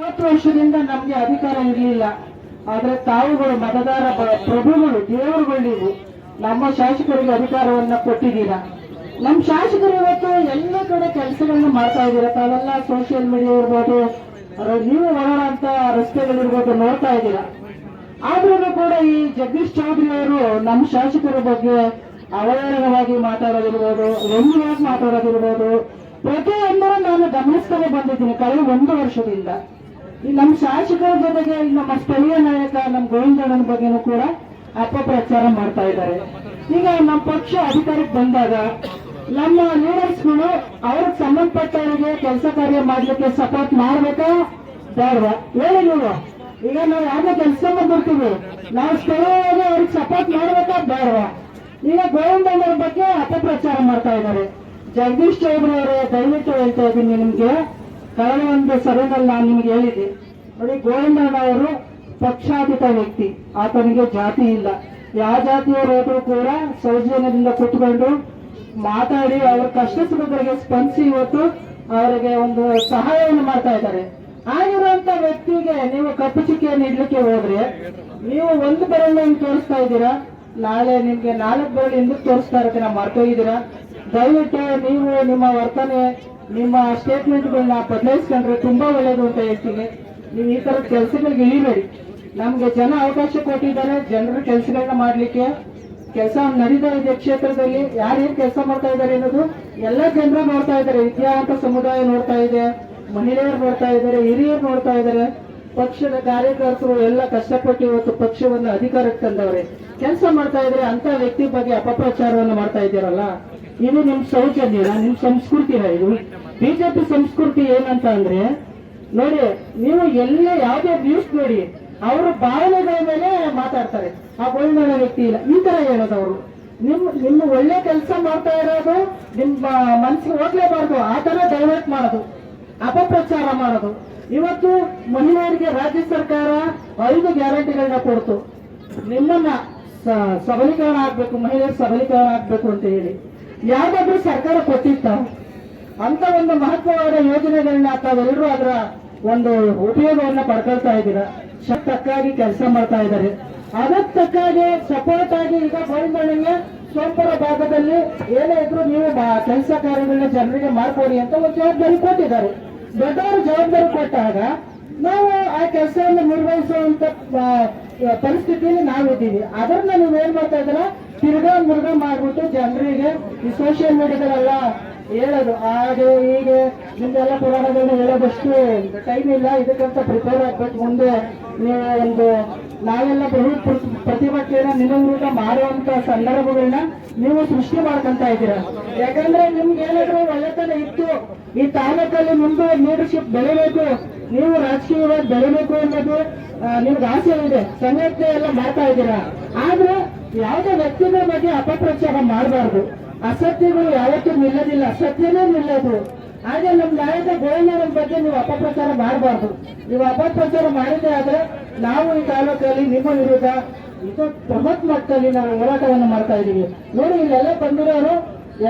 ಮೂವತ್ತು ವರ್ಷದಿಂದ ನಮ್ಗೆ ಅಧಿಕಾರ ಇರಲಿಲ್ಲ. ಆದ್ರೆ ತಾವುಗಳು ಮತದಾರ ಪ್ರಭುಗಳು, ದೇವರುಗಳು ನೀವು. ನಮ್ಮ ಶಾಸಕರಿಗೆ ಅಧಿಕಾರವನ್ನ ಕೊಟ್ಟಿದ್ದೀರಾ. ನಮ್ಮ ಶಾಸಕರು ಇವತ್ತು ಎಲ್ಲ ಕಡೆ ಕೆಲಸಗಳನ್ನ ಮಾಡ್ತಾ ಇದ್ದೀರಾ. ತಾವೆಲ್ಲ ಸೋಷಿಯಲ್ ಮೀಡಿಯಾ ಇರ್ಬೋದು ನೀವು ಓಡಾಡಂತ ರಸ್ತೆಗಳಿರ್ಬೋದು ನೋಡ್ತಾ ಇದ್ದೀರಾ. ಆದ್ರೂ ಕೂಡ ಈ ಜಗದೀಶ್ ಚೌಧರಿ ಅವರು ನಮ್ಮ ಶಾಸಕರ ಬಗ್ಗೆ ಅವಹೇಳನವಾಗಿ ಮಾತಾಡೋದಿರ್ಬೋದು, ವ್ಯಂಗ್ಯವಾಗಿ ಮಾತಾಡೋದಿರ್ಬೋದು. ಪ್ರತಿಯೊಂದರ ನಾನು ಗಮನಿಸ್ತಾನೆ ಬಂದಿದ್ದೀನಿ ಕಳೆದ ಒಂದು ವರ್ಷದಿಂದ. ಈ ನಮ್ಮ ಶಾಸಕರ ಜೊತೆಗೆ ಈ ನಮ್ಮ ಸ್ಥಳೀಯ ನಾಯಕ, ನಮ್ಮ ಗೋವಿಂದಣ್ಣನ ಬಗ್ಗೆನೂ ಕೂಡ ಅಪಪ್ರಚಾರ ಮಾಡ್ತಾ ಇದ್ದಾರೆ. ಈಗ ನಮ್ಮ ಪಕ್ಷ ಅಧಿಕಾರಕ್ಕೆ ಬಂದಾಗ ನಮ್ಮ ಲೀಡರ್ಸ್ಗಳು ಅವ್ರಿಗೆ ಸಂಬಂಧಪಟ್ಟವರಿಗೆ ಕೆಲಸ ಕಾರ್ಯ ಮಾಡ್ಲಿಕ್ಕೆ ಸಪೋರ್ಟ್ ಮಾಡ್ಬೇಕಾ? ಬೇಡವಾ? ಹೇಳಿ ನೀವು. ಈಗ ನಾವು ಯಾರನ್ನ ಕೆಲಸ ಬರ್ತೀವಿ ನಾವು ಸ್ಥಳೀಯವಾಗಿ ಅವ್ರಿಗೆ ಸಪೋರ್ಟ್ ಮಾಡ್ಬೇಕಾ? ಬೇಡವಾ? ಈಗ ಗೋವಿಂದಣ್ಣವ್ರ ಬಗ್ಗೆ ಅಪಪ್ರಚಾರ ಮಾಡ್ತಾ ಇದ್ದಾರೆ. ಜಗದೀಶ್ ಚೌಧರಿ ಅವರೇ, ದಯವಿಟ್ಟು ಹೇಳ್ತಾ ಇದ್ದೀನಿ ನಿಮ್ಗೆ. ಕಳೆದ ಒಂದು ಸಭೆಯಲ್ಲಿ ನಾನು ನಿಮ್ಗೆ ಹೇಳಿದೆ ನೋಡಿ, ಗೋವಿಂದಣ್ಣ ಅವರು ಪಕ್ಷಾತೀತ ವ್ಯಕ್ತಿ. ಆತನಿಗೆ ಜಾತಿ ಇಲ್ಲ. ಯಾವ ಜಾತಿಯವರು ಹೋದ್ರು ಕೂಡ ಸೌಜನ್ಯದಿಂದ ಕುತ್ಕೊಂಡು ಮಾತಾಡಿ ಅವರ ಕಷ್ಟ ಸುಖಗಳಿಗೆ ಸ್ಪಂದಿಸಿ ಇವತ್ತು ಅವರಿಗೆ ಒಂದು ಸಹಾಯವನ್ನು ಮಾಡ್ತಾ ಇದ್ದಾರೆ. ಆಗಿರುವಂತ ವ್ಯಕ್ತಿಗೆ ನೀವು ಕಪ್ಪು ಚುಕ್ಕಿಯನ್ನು ಇಡ್ಲಿಕ್ಕೆ ಹೋದ್ರೆ ನೀವು ಒಂದು ಬೆರಳನ್ನು ತೋರಿಸ್ತಾ ಇದ್ದೀರಾ? ನಾಳೆ ನಿಮ್ಗೆ ನಾಲ್ಕು ಬೆರಳು ಹಿಂದಕ್ಕೆ ತೋರಿಸ್ತಾ ಇರೋದನ್ನ ಮರ್ತೋಗಿದ್ದೀರಾ? ದಯವಿಟ್ಟು ನೀವು ನಿಮ್ಮ ವರ್ತನೆ ನಿಮ್ಮ ಸ್ಟೇಟ್ಮೆಂಟ್ಗಳನ್ನ ಬದಲಾಯಿಸ್ಕೊಂಡ್ರೆ ತುಂಬಾ ಒಳ್ಳೇದು ಅಂತ ಹೇಳ್ತೀನಿ. ನೀವು ಈ ತರ ಕೆಲಸಗಳಿಗೆ ಇಳಿಬೇಡಿ. ನಮ್ಗೆ ಜನ ಅವಕಾಶ ಕೊಟ್ಟಿದ್ದಾರೆ, ಜನರ ಕೆಲಸಗಳನ್ನ ಮಾಡ್ಲಿಕ್ಕೆ. ಕೆಲಸ ನಡೀತಾ ಇದೆ ಕ್ಷೇತ್ರದಲ್ಲಿ. ಯಾರೇನ್ ಕೆಲಸ ಮಾಡ್ತಾ ಇದ್ದಾರೆ ಅನ್ನೋದು ಎಲ್ಲ ಜನರು ನೋಡ್ತಾ ಇದ್ದಾರೆ. ವಿದ್ಯಾವಂತ ಸಮುದಾಯ ನೋಡ್ತಾ ಇದೆ, ಮಹಿಳೆಯರು ನೋಡ್ತಾ ಇದ್ದಾರೆ, ಹಿರಿಯರು ನೋಡ್ತಾ ಇದ್ದಾರೆ. ಪಕ್ಷದ ಕಾರ್ಯಕರ್ತರು ಎಲ್ಲ ಕಷ್ಟಪಟ್ಟು ಇವತ್ತು ಪಕ್ಷವನ್ನು ಅಧಿಕಾರಕ್ಕೆ ತಂದವ್ರೆ. ಕೆಲಸ ಮಾಡ್ತಾ ಇದ್ರೆ ಅಂತ ವ್ಯಕ್ತಿ ಬಗ್ಗೆ ಅಪಪ್ರಚಾರವನ್ನು ಮಾಡ್ತಾ ಇದ್ದೀರಲ್ಲ? ಇದು ನಿಮ್ ನಿಮ್ಮ ನಿಮ್ ಸಂಸ್ಕೃತಿನ ಇದು ಬಿಜೆಪಿ ಸಂಸ್ಕೃತಿ ಏನಂತ ಅಂದ್ರೆ, ನೋಡಿ, ನೀವು ಎಲ್ಲೇ ಯಾವುದೇ ನ್ಯೂಸ್ ನೋಡಿ, ಅವರು ಭಾವನೆಗಳ ಮೇಲೆ ಮಾತಾಡ್ತಾರೆ. ಆ ಒಳ್ಳೆ ವ್ಯಕ್ತಿ ಇಲ್ಲ, ಈ ತರ ಹೇಳೋದು ಅವರು. ನಿಮ್, ನಿಮ್ಮ ಒಳ್ಳೆ ಕೆಲಸ ಮಾಡ್ತಾ ಇರೋದು, ನಿಮ್ಮ ಮನಸ್ಸಿಗೆ ಹೋಗ್ಲೇಬಾರ್ದು, ಆ ತರ ಡೈವರ್ಟ್ ಮಾಡೋದು, ಅಪಪ್ರಚಾರ ಮಾಡೋದು. ಇವತ್ತು ಮಹಿಳೆಯರಿಗೆ ರಾಜ್ಯ ಸರ್ಕಾರ ಐದು ಗ್ಯಾರಂಟಿಗಳನ್ನ ಕೊಡ್ತು. ನಿಮ್ಮನ್ನ ಸಬಲೀಕರಣ ಆಗ್ಬೇಕು, ಮಹಿಳೆಯರ ಸಬಲೀಕರಣ ಆಗ್ಬೇಕು ಅಂತ ಹೇಳಿ. ಯಾವ್ದಾದ್ರು ಸರ್ಕಾರ ಕೊಟ್ಟಿತ್ತ? ಅಂತ ಒಂದು ಮಹತ್ವವಾದ ಯೋಜನೆಗಳನ್ನ ತಾವೆಲ್ಲರೂ ಅದರ ಒಂದು ಉಪಯೋಗವನ್ನ ಪಡ್ಕೊಳ್ತಾ ಇದ್ದೀರಾ? ತಕ್ಕಾಗಿ ಕೆಲಸ ಮಾಡ್ತಾ ಇದ್ದಾರೆ. ಅದಕ್ಕೆ ಸಪೋರ್ಟ್ ಆಗಿ ಈಗ ಗೋವಿಂದಣ್ಣಗೆ ಸೋಂಪುರ ಭಾಗದಲ್ಲಿ ಏನೇ ಇದ್ರು ನೀವು ಕೆಲಸ ಕಾರ್ಯಗಳನ್ನ ಜನರಿಗೆ ಮಾಡ್ಕೊಡಿ ಅಂತ ಒಂದು ಜವಾಬ್ದಾರಿ ಕೊಟ್ಟಿದ್ದಾರೆ. ದೊಡ್ಡವರು ಜವಾಬ್ದಾರಿ ಕೊಟ್ಟಾಗ ನಾವು ಆ ಕೆಲಸವನ್ನು ನಿರ್ವಹಿಸುವಂತ ಪರಿಸ್ಥಿತಿಯಲ್ಲಿ ನಾವಿದ್ದೀವಿ. ಅದನ್ನ ನೀವು ಏನ್ ಮಾಡ್ತಾ ಇದ್ದೀರಾ? ತಿರ್ಗಾ ಮುರ್ಗಾ ಮಾಡ್ಬಿಟ್ಟು ಈ ಸೋಷಿಯಲ್ ಮೀಡಿಯಾದಲ್ಲೆಲ್ಲ ಹೇಳೋದು, ಹಾಗೆ, ಹೀಗೆ, ನಿಮ್ದೆಲ್ಲ ಪುರಾಣಗಳನ್ನ ಹೇಳೋದಷ್ಟು. ಟೈಮ್ ಇಲ್ಲ, ಇದಕ್ಕಂತ ಪ್ರಿಪೇರ್ ಆಗ್ಬೇಕು ಮುಂದೆ. ನೀವು ಒಂದು, ನಾವೆಲ್ಲ ಬಹು ಪ್ರ- ಪ್ರತಿಭಟನೆಯನ್ನ ನಿಲಂಬೃತ ಮಾಡುವಂತ ಸಂದರ್ಭಗಳನ್ನ ನೀವು ಸೃಷ್ಟಿ ಮಾಡ್ಕೊಂತ ಇದ್ದೀರಾ? ಯಾಕಂದ್ರೆ ನಿಮ್ಗೆ ಏನಾದ್ರು ಒಳ್ಳೆತನ ಇತ್ತು, ಈ ತಾಲೂಕಲ್ಲಿ ಮುಂದೆ ಲೀಡರ್ಶಿಪ್ ಬೆಳಿಬೇಕು, ನೀವು ರಾಜಕೀಯವಾಗಿ ಬೆಳಿಬೇಕು ಅನ್ನೋದು ನಿಮ್ಗೆ ಆಸೆ ಇದೆ, ಸಂಘಟನೆ ಎಲ್ಲ ಮಾಡ್ತಾ ಇದ್ದೀರಾ? ಆದ್ರೆ ಯಾವುದೇ ವ್ಯಕ್ತಿಗಳ ಬಗ್ಗೆ ಅಪಪ್ರಚಾರ ಮಾಡಬಾರ್ದು. ಅಸತ್ಯಗಳು ಯಾವತ್ತೂ ನಿಲ್ಲದಿಲ್ಲ. ಸತ್ಯನೇ ನಿಲ್ಲದು. ಹಾಗೆ ನಮ್ಮ ನಾಯಕ ಗೋವಿಂದನ ಬಗ್ಗೆ ನೀವು ಅಪಪ್ರಚಾರ ಮಾಡಬಾರ್ದು. ನೀವು ಅಪಪ್ರಚಾರ ಮಾಡಿದ್ರೆ ಆದ್ರೆ ನಾವು ಈ ತಾಲೂಕಲ್ಲಿ ನಿಮ್ಮ ವಿರುದ್ಧ ಇದು ಬೃಹತ್ ಮಟ್ಟದಲ್ಲಿ ನಾವು ಹೋರಾಟವನ್ನು ಮಾಡ್ತಾ ಇದ್ದೀವಿ. ನೋಡಿ, ಇಲ್ಲೆಲ್ಲ ಬಂದಿರೋರು,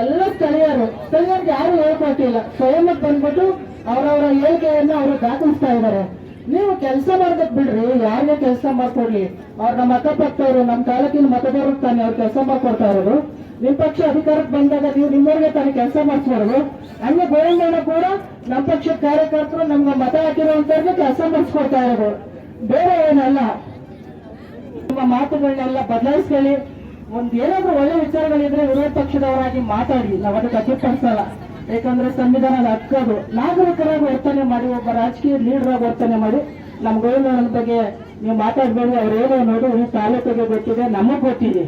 ಎಲ್ಲ ಸ್ಥಳೀಯರು. ಸ್ಥಳೀಯರಿಗೆ ಯಾರು ಹೇಳ್ಕೊಟ್ಟಿಲ್ಲ ಸ್ವಯಂ ಬಂದ್ಬಿಟ್ಟು ಅವರವರ ಹೇಳಿಕೆಯನ್ನು ಅವರು ದಾಖಲಿಸ್ತಾ ಇದ್ದಾರೆ. ನೀವು ಕೆಲಸ ಮಾಡ್ಬೇಕು ಬಿಡ್ರಿ. ಯಾರಿಗೆ ಕೆಲಸ ಮಾಡ್ಕೊಡ್ಲಿ? ಅವ್ರ ನಮ್ಮ ಅಕ್ಕಪಕ್ಕವರು ನಮ್ಮ ತಾಲೂಕಿನ ಮತದಾರರು ತಾನೆ ಅವ್ರು ಕೆಲಸ ಮಾಡ್ಕೊಡ್ತಾ ಇರೋದು. ನಿಮ್ ಪಕ್ಷ ಅಧಿಕಾರಕ್ಕೆ ಬಂದಾಗ ನೀವು ನಿಮ್ಮವ್ರಿಗೆ ತಾನೇ ಕೆಲಸ ಮಾಡಿಸ್ಬಾರ್ದು. ಹಂಗೆ ಗೋವಿಂದಣ್ಣ ಕೂಡ ನಮ್ಮ ಪಕ್ಷದ ಕಾರ್ಯಕರ್ತರು ನಮ್ಗೆ ಮತ ಹಾಕಿರುವಂತವ್ರಿಗೆ ಕೆಲಸ ಮಾಡಿಸ್ಕೊಡ್ತಾ ಇರೋದು. ಬೇರೆ ಏನಲ್ಲ. ನಿಮ್ಮ ಮಾತುಗಳನ್ನೆಲ್ಲ ಬದಲಾಯಿಸ್ಕೊಳ್ಳಿ. ಒಂದ್ ಏನಾದ್ರೂ ಒಳ್ಳೆ ವಿಚಾರಗಳಿದ್ರೆ ವಿರೋಧ ಪಕ್ಷದವರಾಗಿ ಮಾತಾಡಿ. ನಾವು ಅದಕ್ಕೆ ಅಡ್ಡಿಪಡಿಸಲ್ಲ ಯಾಕಂದ್ರೆ ಸಂವಿಧಾನದ ಹಕ್ಕದು ನಾಗರಿಕರಾಗಿ ವರ್ತನೆ ಮಾಡಿ, ಒಬ್ಬ ರಾಜಕೀಯ ಲೀಡರ್ ಆಗಿ ವರ್ತನೆ ಮಾಡಿ, ನಮ್ಮ ಗೋವಿಂದಣ್ಣನ ಬಗ್ಗೆ ನೀವು ಮಾತಾಡಬೇಡಿ, ಅವ್ರು ಏನೋ ನೋಡಿ ಈ ತಾಲೂಕಿಗೆ ಗೊತ್ತಿದೆ, ನಮಗ್ ಗೊತ್ತಿದೆ.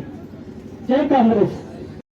ಜೈ ಕಾಂಗ್ರೆಸ್.